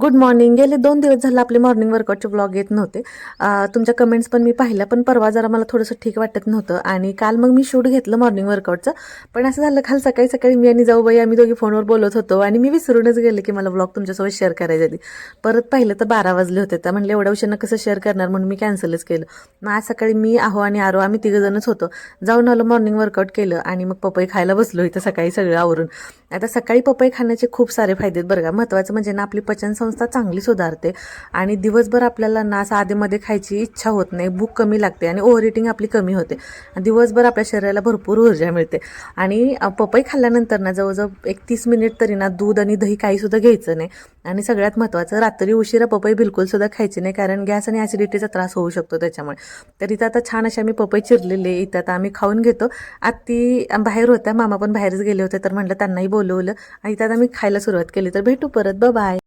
Good morning गेले दोन दिवस झालं आपले मॉर्निंग वर्कआउटचे ब्लॉग येत नव्हते. तुमच्या कमेंट्स पण मी पाहिल्या पण परवा जरा मला थोडंसं ठीक वाटत नव्हतं. आणि काल मग मी शूट घेतलं मॉर्निंग वर्कआउटचं पण असं झालं काल सकाळी सकाळी मी आणि जाऊबाई आम्ही दोघी फोनवर बोलत होतो. आणि मी विसरूनच गेले की मला ब्लॉग तुमच्यासोबत शेअर करायचं आधी परत पाहिलं तर बारा वाजले होते. तर म्हणलं एवढ्या उशिरानं कसं शेअर करणार? म्हणून मी कॅन्सलच केलं. मग आज सकाळी मी आहो आणि आरो आम्ही तिघंजणच होतो. जाऊन आलो मॉर्निंग वर्कआउट केलं आणि मग पपई खायला बसलो इथं सकाळी सगळं आवरून. आता सकाळी पपई खाण्याचे खूप सारे फायदे आहेत बरं का. महत्त्वाचं म्हणजे ना आपली पचन संस्था चांगली सुधारते आणि दिवसभर आपल्याला ना साधेमध्ये खायची इच्छा होत नाही भूक कमी लागते आणि ओव्हर इटिंग आपली कमी होते. आणि दिवसभर आपल्या शरीराला भरपूर ऊर्जा मिळते. आणि पपई खाल्ल्यानंतर ना जवळजवळ एक तीस मिनिट तरी ना दूध आणि दही काहीसुद्धा घ्यायचं नाही. आणि सगळ्यात महत्त्वाचं रात्री उशिरा पपई बिलकुलसुद्धा खायची नाही कारण गॅस आणि ॲसिडिटीचा त्रास होऊ शकतो त्याच्यामुळे. तर इथं आता छान अशी आम्ही पपई चिरलेली आहे इथं आता आम्ही खाऊन घेतो. आत्ती बाहेर होत्या मामा पण बाहेरच गेले होते तर म्हटलं त्यांनाही बोलवलं आणि इथं आता आम्ही खायला सुरुवात केली. तर भेटू परत. बाय